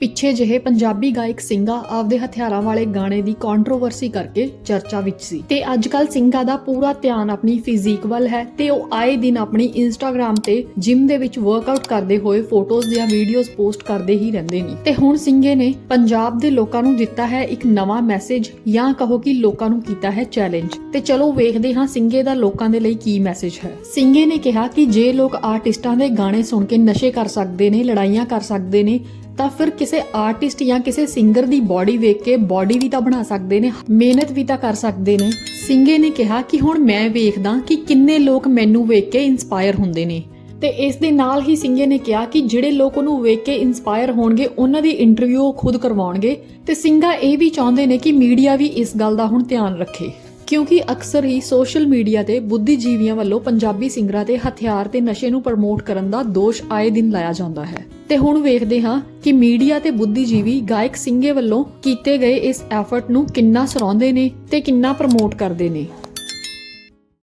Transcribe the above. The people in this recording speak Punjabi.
ਪਿੱਛੇ ਜਿਹੇ ਪੰਜਾਬੀ ਗਾਇਕ ਸਿੰਘਾ ਆਪਦੇ ਹਥਿਆਰਾਂ ਵਾਲੇ ਗਾਣੇ ਦੀ ਕੰਟਰੋਵਰਸੀ ਕਰਕੇ ਚਰਚਾ ਵਿੱਚ ਸੀ। ਤੇ ਅੱਜ ਸਿੰਘਾ ਦਾ ਪੂਰਾ ਧਿਆਨ ਆਪਣੀ ਫਿਜ਼ੀਕ ਵੱਲ ਹੈ ਤੇ ਉਹ ਆਏ ਦਿਨ ਆਪਣੀ ਇੰਸਟਾਗ੍ਰam ਤੇ ਜਿਮ ਦੇ ਵਿੱਚ ਵਰਕਆਊਟ ਕਰਦੇ ਹੋਏ ਫੋਟੋਜ਼ ਜਾਂ ਵੀਡੀਓਜ਼ ਪੋਸਟ ਕਰਦੇ ਹੀ ਰਹਿੰਦੇ ਨੇ। ਤੇ ਹੁਣ ਸਿੰਘੇ ਨੇ ਪੰਜਾਬ ਦੇ ਲੋਕਾਂ ਨੂੰ ਦਿੱਤਾ ਹੈ ਇੱਕ ਨਵਾਂ ਮੈਸੇਜ ਜਾਂ ਕਹੋ ਕਿ ਲੋਕਾਂ ਨੂੰ ਕੀਤਾ ਹੈ ਚੈਲੰਜ ਤੇ ਚਲੋ ਵੇਖਦੇ ਹਾਂ ਸਿੰਘੇ ਦਾ ਲੋਕਾਂ ਦੇ ਲਈ ਕੀ ਮੈਸੇਜ ਹੈ। ਸਿੰਘੇ ਨੇ ਕਿਹਾ ਕਿ ਜੇ ਲੋਕ ਆਰਟਿਸਟਾਂ ਦੇ ਗਾਣੇ ਸੁਣ ਕੇ ਨਸ਼ੇ ਕਰ ਸਕਦੇ ਨੇ, ਲੜਾਈਆਂ ਕਰ ਸਕਦੇ ਨੇ ਤਾਂ ਫਿਰ ਕਿਸੇ ਆਰਟਿਸਟ ਜਾਂ ਕਿਸੇ ਸਿੰਗਰ ਦੀ ਬਾਡੀ ਵੇਖ ਕੇ ਬਾਡੀ ਵੀ ਤਾਂ ਬਣਾ ਸਕਦੇ ਨੇ, ਮਿਹਨਤ ਵੀ ਤਾਂ ਕਰ ਸਕਦੇ ਨੇ। ਸਿੰਘੇ ਨੇ ਕਿਹਾ ਕਿ ਹੁਣ ਮੈਂ ਵੇਖਦਾ ਕਿ ਕਿੰਨੇ ਲੋਕ ਮੈਨੂੰ ਵੇਖ ਕੇ ਇਨਸਪਾਇਰ ਹੁੰਦੇ ਨੇ। ਤੇ ਇਸ ਦੇ ਨਾਲ ਹੀ ਸਿੰਘੇ ਨੇ ਕਿਹਾ ਕਿ ਜਿਹੜੇ ਲੋਕ ਉਹਨੂੰ ਵੇਖ ਕੇ ਇਨਸਪਾਇਰ ਹੋਣਗੇ, ਉਹਨਾਂ ਦੀ ਇੰਟਰਵਿਊ ਖੁਦ ਕਰਵਾਉਣਗੇ। ਤੇ ਸਿੰਘਾ ਇਹ ਵੀ ਚਾਹੁੰਦੇ ਨੇ ਕਿ ਮੀਡੀਆ ਵੀ ਇਸ ਗੱਲ ਦਾ ਹੁਣ ਧਿਆਨ ਰੱਖੇ। ਕਿਉਂਕਿ ਅਕਸਰ ਹੀ ਸੋਸ਼ਲ ਮੀਡੀਆ ਤੇ ਬੁੱਧੀਜੀਵੀਆਂ ਵੱਲੋਂ ਪੰਜਾਬੀ ਸਿੰਗਰਾਂ ਤੇ ਹਥਿਆਰ ਤੇ ਨਸ਼ੇ ਨੂੰ ਪ੍ਰਮੋਟ ਕਰਨ ਦਾ ਦੋਸ਼ ਆਏ ਦਿਨ ਲਾਇਆ ਜਾਂਦਾ ਹੈ। ਤੇ ਹੁਣ ਵੇਖਦੇ ਹਾਂ ਕਿ ਮੀਡੀਆ ਤੇ ਬੁੱਧੀਜੀਵੀ ਗਾਇਕ ਸਿੰਘੇ ਵੱਲੋਂ ਕੀਤੇ ਗਏ ਇਸ ਐਫਰਟ ਨੂੰ ਕਿੰਨਾ ਸਰਾਉਂਦੇ ਨੇ ਤੇ ਕਿੰਨਾ ਪ੍ਰਮੋਟ ਕਰਦੇ ਨੇ।